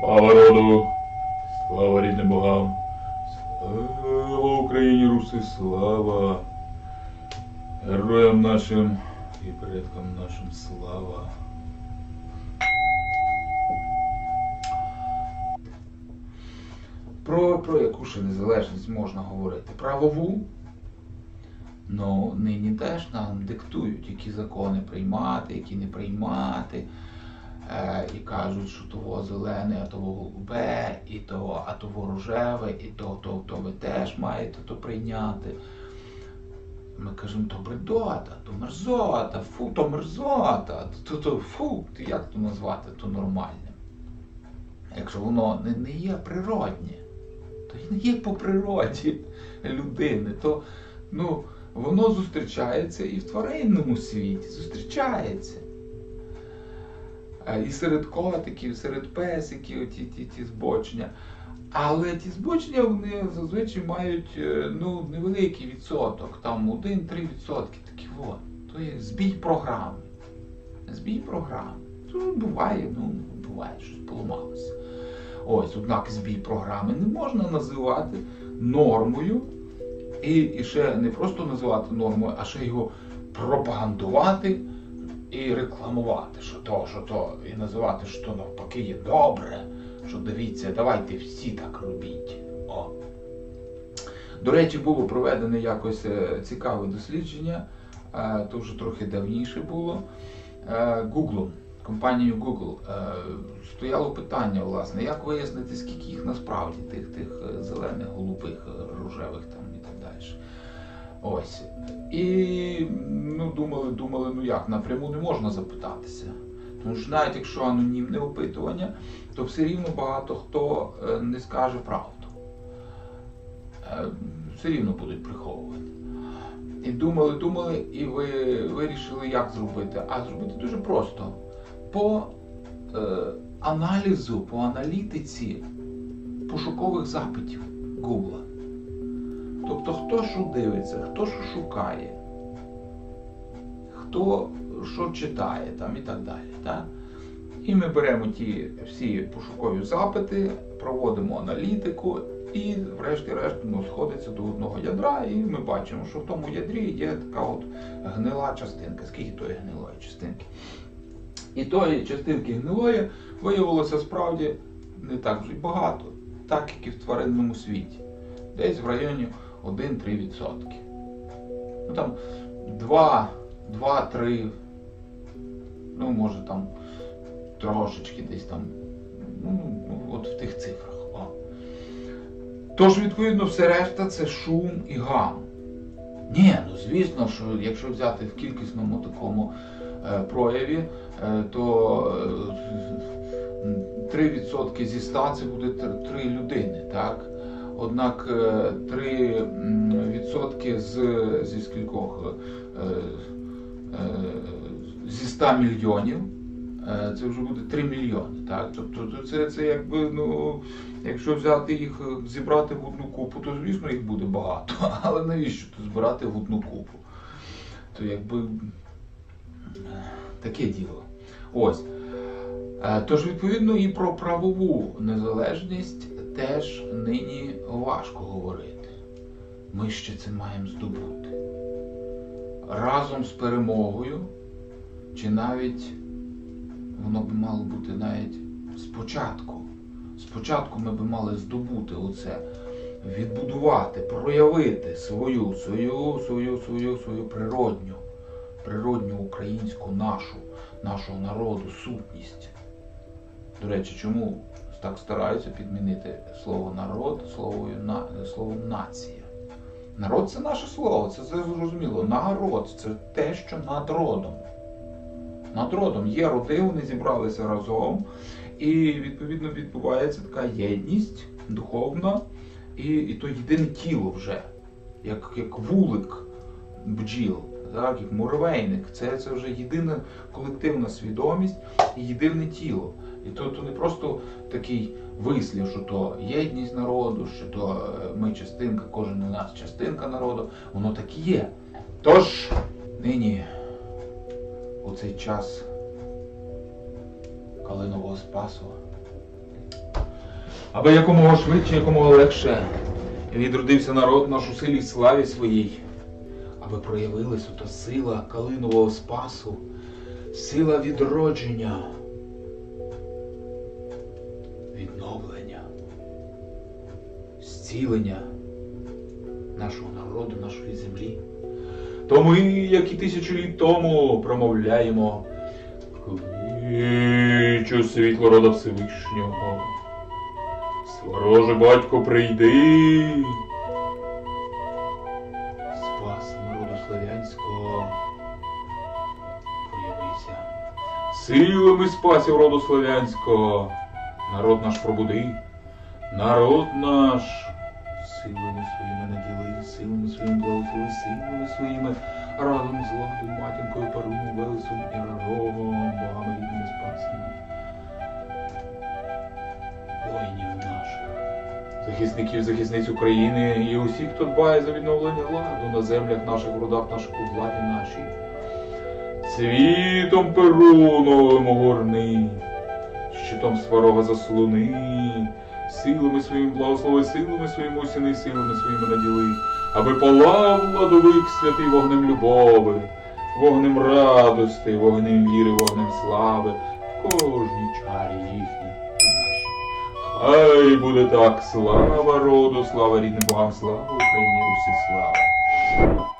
Слава роду, слава рідним богам, слава Україні, Руси, слава героям нашим і предкам нашим слава. Про, про яку ще незалежність можна говорити? Правову? Ну, нині теж нам диктують, які закони приймати, які не приймати. Е, і кажуть, що того зелене, а того голубе, і того, а того рожеве, і то, то, то ви теж маєте то прийняти. Ми кажемо, то бредота, то мерзота, фу, то мерзота, то, то фу, як то назвати, то нормальне. Якщо воно не, не є природнє, то й не є по природі людини, то ну, воно зустрічається і в тваринному світі, зустрічається. Е, І серед котиків, серед песиків, ті, ті, ті збочення. Але ті збочення вони зазвичай мають е, ну, невеликий відсоток, там 1-3 відсотки такі от. То є збій програми. Збій програми. Ну, буває, ну, буває, щось поламалося. Ось, однак збій програми не можна називати нормою, і, і ще не просто називати нормою, а ще його пропагандувати і рекламувати, що то, що то, і називати, що навпаки є добре, що дивіться, давайте всі так робіть. О. До речі, було проведене якось е, цікаве дослідження, е, то вже трохи давніше було. Е, Google, компанією Google стояло питання, власне, як вияснити, скільки їх насправді, тих, тих зелених, голубих, рожевих там і так далі. Ось. І ну, думали, думали, ну як, напряму не можна запитатися. Тому що навіть якщо анонімне опитування, то все рівно багато хто е, не скаже правду. Е, Все рівно будуть приховувати. І думали, думали, і ви вирішили, як зробити. А зробити дуже просто. По е, аналізу, по аналітиці пошукових запитів Google. Тобто, хто що дивиться, хто що шукає, хто що читає там і так далі. Так? І ми беремо ті всі пошукові запити, проводимо аналітику, і, врешті-решт, ну, сходиться до одного ядра, і ми бачимо, що в тому ядрі є така от гнила частинка. Скільки тої гнилої частинки? І тої частинки гнилої виявилося справді не так вже багато, так як і в тваринному світі. Десь в районі 1-3%. Ну там 2, 2-3, ну може там трошечки десь там, ну, от в тих цифрах. О. Тож, відповідно, все решта це шум і гам. Ні, ну звісно, що якщо взяти в кількісному такому е, прояві, е, то е, 3% зі 100 це буде 3 людини, так? Однак е, 3% з, зі скількох е, е, зі 100 мільйонів е, це вже буде 3 мільйони. Так? Тобто це, це якби, ну, якщо взяти їх, е, зібрати в одну купу, то звісно їх буде багато. Але навіщо то збирати в одну купу? То якби е, таке діло. Ось. Е, Тож, відповідно, і про правову незалежність теж нині важко говорити. Ми ще це маємо здобути. Разом з перемогою, чи навіть воно би мало бути навіть спочатку. Спочатку ми би мали здобути оце, відбудувати, проявити свою, свою, свою, свою, свою природню, природню українську нашу, нашого народу, сутність. До речі, чому так стараються підмінити слово народ словою на, словом нація? Народ це наше слово, це, зрозуміло. Народ це те, що над родом. Над родом є роди, вони зібралися разом, і відповідно відбувається така єдність духовна, і, і то єдине тіло вже, як, як вулик бджіл, як муравейник. Це, це вже єдина колективна свідомість і єдине тіло. І то, то не просто такий вислів, що то єдність народу, що то е, ми частинка, кожен у нас частинка народу, воно так і є. Тож нині у цей час Калинового Спасу аби якомога швидше, якомога легше відродився народ наш у силі славі своїй, аби проявилась ота сила Калинового Спасу, сила відродження, відновлення, зцілення нашого народу, нашої землі. То ми, як і тисячу літ тому, промовляємо Кличу світло рода Всевишнього. Свороже батько прийди. Силами спасів роду славянського. Народ наш пробуди. Народ наш. Силами своїми наділи, силами своїми благослови, силами своїми разом з ладою, матінкою, парумом, велесом і рогом, богами рідними спасами. Воїнів наших, захисників, захисниць України і усіх, хто дбає за відновлення ладу на землях наших, в родах наших, у владі нашій. Світом перуновим огорни, щитом сварога заслони, силами своїм благослови, силами своїм осяни, силами своїми наділи, аби палав ладовик святий вогнем любови, вогнем радости, вогнем віри, вогнем слави, в кожній чарі їхній. Хай буде так, слава роду, слава рідним богам, слава Україні, Русі, слава.